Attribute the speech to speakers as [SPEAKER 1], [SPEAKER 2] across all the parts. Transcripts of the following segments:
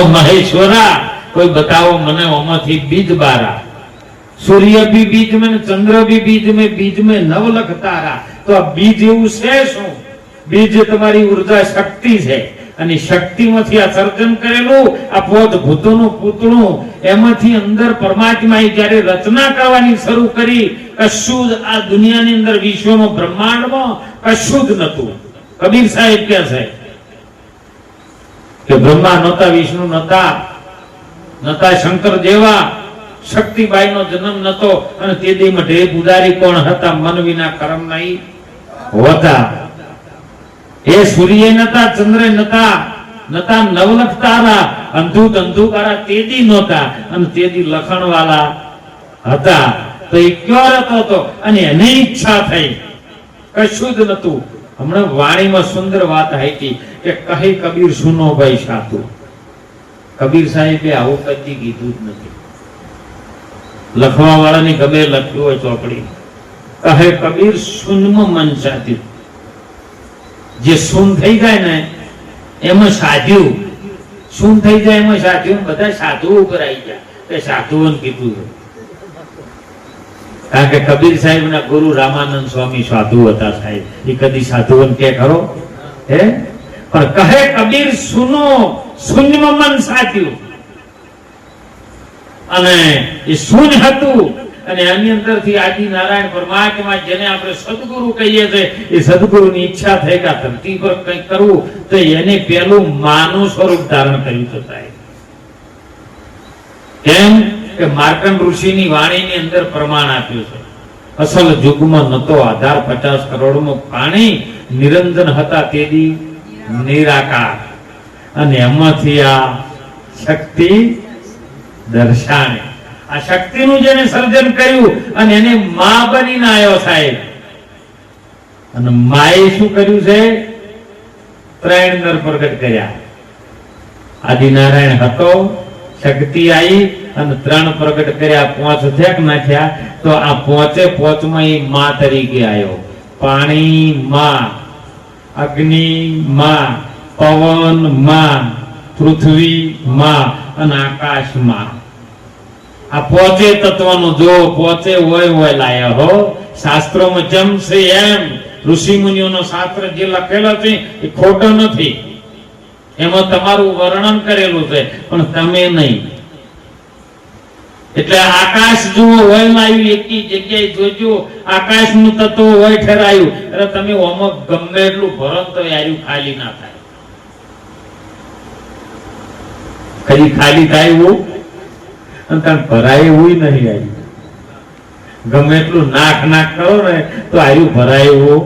[SPEAKER 1] તો મહેશ્વરા, કોઈ બતાવો મને ઓમાંથી બીજ બારા. સૂર્ય બી બીજ મેં, ચંદ્ર બી બીજ મેં બીજ મેં નવલખ તારા. તો આ બીજ એવું છે શું? બીજ તમારી ઊર્જા શક્તિ છે. અને શક્તિમાંથી આ સર્જન કરેલું, આ પોત ભૂતોનું પૂતળું, એમાંથી અંદર પરમાત્માએ જયારે રચના કરવાની શરૂ કરી, કશું જ આ દુનિયાની અંદર વિશ્વમાં બ્રહ્માંડમાં કશું જ નતું કબીર સાહેબ કહે છે કે બ્રહ્મા નહોતા, વિષ્ણુ નહોતા નતા શંકર જેવા. શક્તિબાઈ નો જન્મ નતો અને તે દી મઢે પુજારી કોણ હતા, મન વિના કર્મ નહીં. હોતા. એ સૂર્ય નતા, ચંદ્ર નતા નતા નવલખ તારા અંધુત અંધુકારા તેદી નહોતા અને તેદી લખણ વાળા હતા. તો એ ક્યો રતો હતો? અને એની ઈચ્છા થઈ. કશું જ નતું હમણાં વાણીમાં સુંદર વાત હતી કે કહે કબીર સુનો ભાઈ સાતું કબીર સાહેબે આવું કદી કીધું જ નથી. લખવા વાળાની ગમે લખ્યું હોય ચોપડી. કહે કબીર સુનમાં મન સાધ્યું. જે સુન થઈ જાય ને, એમાં સાધ્યું. સુન થઈ જાય એમાં સાધ્યું બધા સાધુ ઉપર આવી જાય તે સાધુઓને કીધું. કારણ કે કબીર સાહેબ ના ગુરુ રામાનંદ સ્વામી સાધુ હતા સાહેબ. એ કદી સાધુઓને કે ખરો? હે? પણ કહે કબીર, સુનો શૂન્યમાં મન સાચ્યું અને એ શૂન્ય હતું. અને આની અંદરથી આદિ નારાયણ પરમાત્મા, જેને આપણે સદગુરુ કહીએ છીએ, એ સદગુરુની ઈચ્છા થઈ કે ધરતી પર કંઈક કરવું, તો એને પેલું માનું સ્વરૂપ ધારણ કર્યું છે સાહેબ. કેમ? કે માર્કંડ ઋષિની વાણીની અંદર પ્રમાણ આપ્યું છે. અસલ યુગમાં નતો આધાર પચાસ કરોડમાં પાણી નિરંજન હતા તેદી નિરાકાર. અને એમાંથી આ શક્તિ દર્શાને આ શક્તિનું જેને સર્જન કર્યું અને એને મા બનીને આવ્યો સાહેબ. અને માએ શું કર્યું છે? ત્રણ નર પ્રગટ કર્યા. આદિનારાયણ હતો, શક્તિ આવી અને ત્રણ પ્રગટ કર્યા, પોંચ થેક નાખ્યા, તો આ પોચે પોચમાં એ મા તરીકે આવ્યો. પાણી માં, અગ્નિ માં, પવનમાં, પૃથ્વી માં અને આકાશમાં. આ પોચે તત્વનું જો પોચે હોય હોય લાયા હો. શાસ્ત્રોમાં જેમ છે એમ, ઋષિ મુનિઓનો શાસ્ત્ર જે લખેલો છે, એ ખોટો નથી. એમાં તમારું વર્ણન કરેલું છે, પણ તમે નહીં. એટલે આકાશ જુઓ હોય લાવ્યું જગ્યાએ જોજો આકાશનું તત્વ હોય ઠરાયું એટલે તમે ઓમાં ગમે એટલું ભરો તો યાર્યું ખાલી ના થાય. કઈ ખાલી થાય એવું? અને ભરાય એવું નહીં આવ્યું ગમે એટલું નાક નાક કરો ને તો આર્યું ભરાય એવું.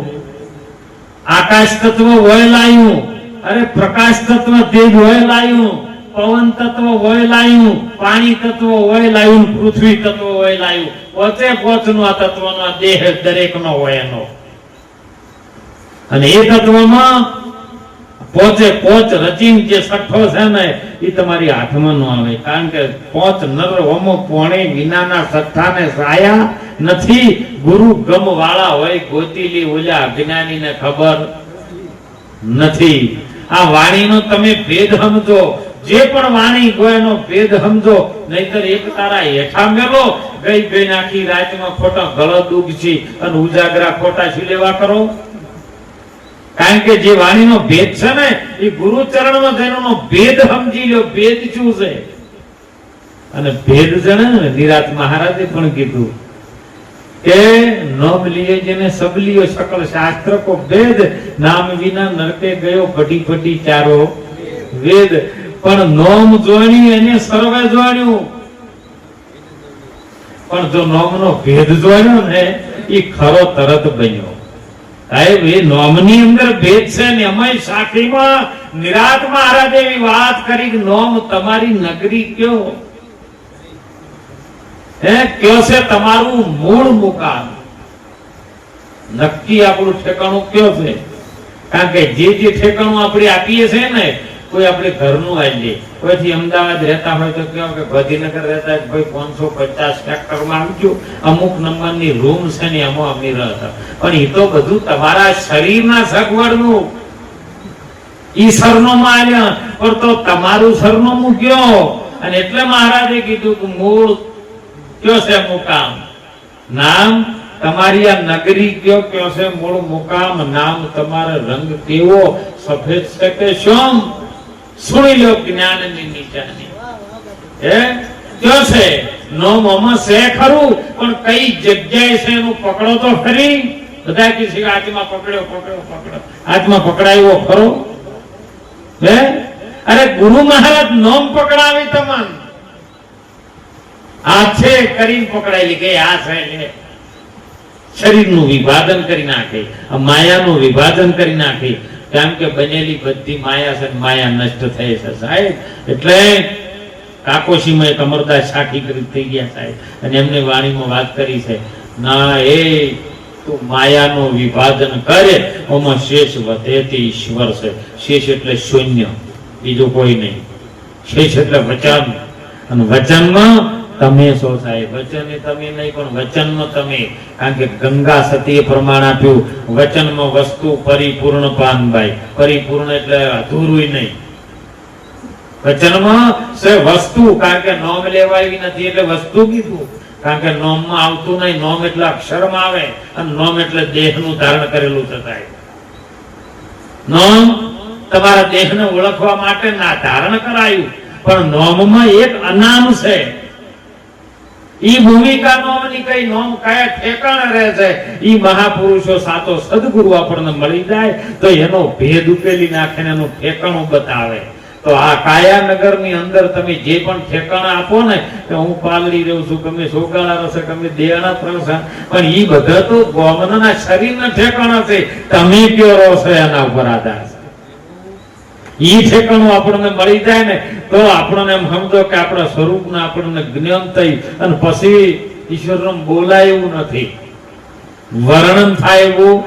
[SPEAKER 1] આકાશ તત્વ હોય લાયું અરે પ્રકાશ તત્વ તેજ હોય લાયું પવન તત્વ હોય લાયું પાણી તત્વ હોય લાયું પૃથ્વી તત્વ હોય લાયું પોતે પોતનો આ તત્વનો દેહ દરેકનો હોય એનો અને એ તત્વમાં પોચે પોચ રચીન જે સઠ્ઠો છે ને, એ તમારી હાથમાં ન આવે. કારણ કે પોચ નર હોમો પોણે વિનાના સઠ્ઠાને સાયા નથી. ગુરુ ગમ વાળા હોય, ગોતીલી ઓલા અજ્ઞાનીને ખબર નથી. આ વાણીનો તમે ભેદ સમજો. જે પણ વાણી ગોયનો ભેદ સમજો, નહીતર એક તારા હેઠા મેલો, ગઈ ગઈ આખી રાતમાં ખોટા ગળદ ઉગશી અને ઉજાગરા ખોટા લેવા કરો? કારણ કે જે વાણીનો ભેદ છે ને, એ ગુરુ ચરણમાં જઈનો ભેદ સમજી લો ભેદ શું છે? અને ભેદ જણે ને, નિરાત મહારાજે પણ કીધું કે નોમ લીએ જેને સબ સકલ શાસ્ત્ર કો ભેદ, નામ વિના નરકે ગયો ઘટી ઘટી ચારો વેદ પણ નોમ જોણ્યું એને સર્વે જોણ્યું પણ જો નોમનો ભેદ જોણ્યો ને, એ ખરો તરત બન્યો. સાહેબ, એ નોમની અંદર ભેદ છે ને, એમાંય સાખીમાં નિરાત મહારાજે એવી વાત કરી કે નોમ તમારી નગરી કયો? હે, કયો છે તમારું મૂળ મુકામ? નક્કી આપણું ઠેકાણું કયો છે? કારણ કે જે જે ઠેકાણું આપણે આપીએ છીએ ને કોઈ આપણે ઘરનું આવીએ કોઈથી અમદાવાદ રહેતા હોય તો કહો કે ગાંધીનગર રહેતા ભાઈ પાંચસો પચાસ સેક્ટરમાં આવજો અમુક નંબરની રૂમ છે ને એમાં અમે રહેતા પણ એ તો બધું તમારા શરીરના સગવડનું. ઈ સરનામું આલ્યા. પણ તો તમારું સરનામું કયો અને એટલે મહારાજે કીધું કે મૂળ કયો છે મુકામ? નામ તમારી આ નગરી કયો કયો છે મૂળ મુકામ? નામ તમારો રંગ કેવો? સફેદ છે કે શ્યામ સુણી લો જ્ઞાનની નિશાની. હે? કયો છે? નોમમાં છે ખરું, પણ કઈ જગ્યાએ છે એનું પકડો તો ખરી બધા કે હાથમાં પકડ્યો પકડ્યો પકડ્યો. હાથમાં પકડાયો ખરો હે? અરે ગુરુ મહારાજ નોમ પકડાવી તમામ. આ છે કરીને પકડાયેલી કે આ છે. શરીરનું વિભાજન કરી નાખે માયાનું વિભાજન કરી નાખે કેમ કે બનેલી બધી માયા છે માયા નષ્ટ થઈ છે સાહેબ. એટલે કાકોશીમાં એક અમરદાસ સાખી કરી થઈ ગયા સાહેબ. અને એમને વાણીમાં વાત કરી છે, ના, એ તું માયાનું વિભાજન કરે. ઓમાં શેષ વધે તે ઈશ્વર છે. શેષ એટલે શૂન્ય, બીજું કોઈ નહીં. શેષ એટલે વચન. અને વચનમાં તમે છો સાહેબ. વચન તમે નહીં, પણ વચનમાં તમે. કારણ કે ગંગા સતી પ્રમાણ આપ્યું. વચનમાં વસ્તુ પરિપૂર્ણ પાનભાઈ પરિપૂર્ણ એટલે અધૂરું નહીં. વચનમાં વસ્તુ, કારણ કે નોમ લેવાય નથી એટલે વસ્તુ કીધું. કારણ કે નોમમાં આવતું નહીં. નોમ એટલે અક્ષરમાં આવે. અને નોમ એટલે દેહનું ધારણ કરેલું થતા નોમ તમારા દેહને ઓળખવા માટે ના ધારણ કરાયું. પણ નોમમાં એક અનામ છે. ઈ ભૂમિકા ની કઈ નોમ કયા ઠેકાણા રહે છે? ઈ મહાપુરુષો સાતો સદગુરુ આપણને મળી જાય તો એનો ભેદ ઉકેલી નાખે ને એનું ઠેકાણું બતાવે. તો આ કાયાનગરની અંદર તમે જે પણ ઠેકાણા આપો ને, કે હું પાલડી રહું છું, ગમે સોગાળા રસે ગમે દેણા પ્રસંગ પણ ઈ બધા તો ગોમનના શરીરના ઠેકાણા છે. તમે કયો રહો છો એના ઉપર આધાર? ઈ ઠેકાણું આપણને મળી જાય ને તો આપણને એમ સમજો કે આપણા સ્વરૂપને આપણને જ્ઞાન થઈ અને પછી ઈશ્વરનું બોલાય નથી. વર્ણન થાય એવું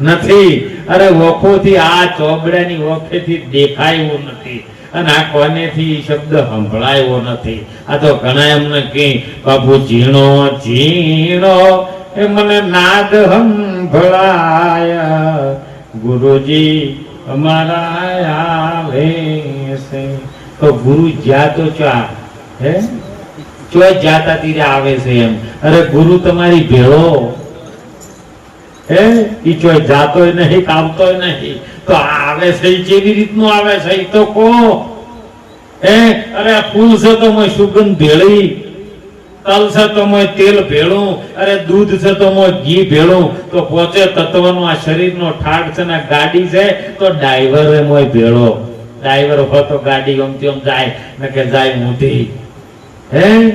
[SPEAKER 1] નથી. અરે વખોથી આ ચોબડાની વખેથી દેખાય એવું નથી. અને આ કોનેથી શબ્દ સંભળાયો નથી. આ તો ઘણા એમને કે, બાપુ, ઝીણો ઝીણો, એ મને નાદ સંભળાય. ગુરુજી, અમારા આવે છે તો ગુરુ જ્યાં ચા, હે? ચો જાતા તીરે આવે છે એમ. અરે ગુરુ તમારી ભેળો. હે? ઈ ચો જાતો નહીં આવતોય નહીં. તો આવે છે જેવી રીતનું આવે છે ઈ તો કો હે? અરે ફૂલ છે તો મોય સુગંધ ભેળી. તલ છે તો મોય તેલ ભેળું. અરે દૂધ છે તો મોય ઘી ભેળું. તો પોચે તત્વનો આ શરીરનો ઠાક છે ને ગાડી છે, તો ડ્રાઈવર મોય ભેળો. ડ્રાઈવર ઊભો તો ગાડી ગમતી આમ જાય. ને કે જાય મૂધી હે?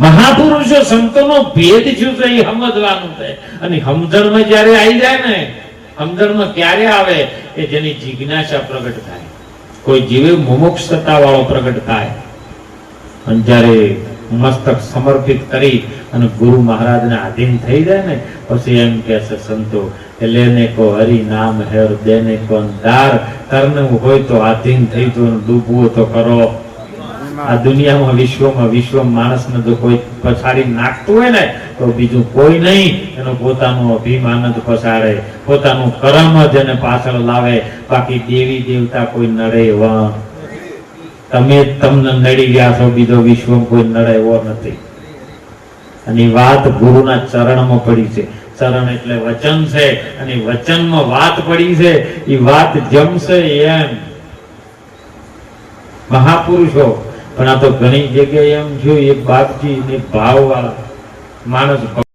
[SPEAKER 1] મહાપુરુષો સંતોનો ભેદ શું છે એ સમજવાનું છે. અને સમજણમાં જ્યારે આવી જાય ને, સમજણમાં ક્યારે આવે? કે જેની જિજ્ઞાસા પ્રગટ થાય. કોઈ જીવે મુમુક્ષતા વાળો પ્રગટ થાય. અને જ્યારે મસ્તક સમર્પિત કરી અને ગુરુ મહારાજને આધીન થઈ જાય ને, પછી એમ કે છે, સંતો કે લેને કો હરિ નામ હેર દેને કો દાર કરને હોય તો આધીન થઈ જો ડૂબવું તો કરો. આ દુનિયામાં વિશ્વમાં વિશ્વ માણસને જો કોઈ પછાડી નાખતું હોય ને, તો બીજું કોઈ નહીં. એનો પોતાનું અભિમાન જ પછાડે. પોતાનું કરમ જ એને પાછળ લાવે. બાકી દેવી દેવતા કોઈ નડે એવા તમે તમને નડી ગયા છો, બીજો વિશ્વ કોઈ નડાયો નથી. અને વાત ગુરુના ચરણમાં પડી છે. ચરણ એટલે વચન છે, અને વચનમાં વાત પડી છે, એ વાત જમશે એમ. મહાપુરુષો, પણ આ તો ઘણી જગ્યાએ એમ જોયું એક બાપજી ને ભાવવાળા માણસ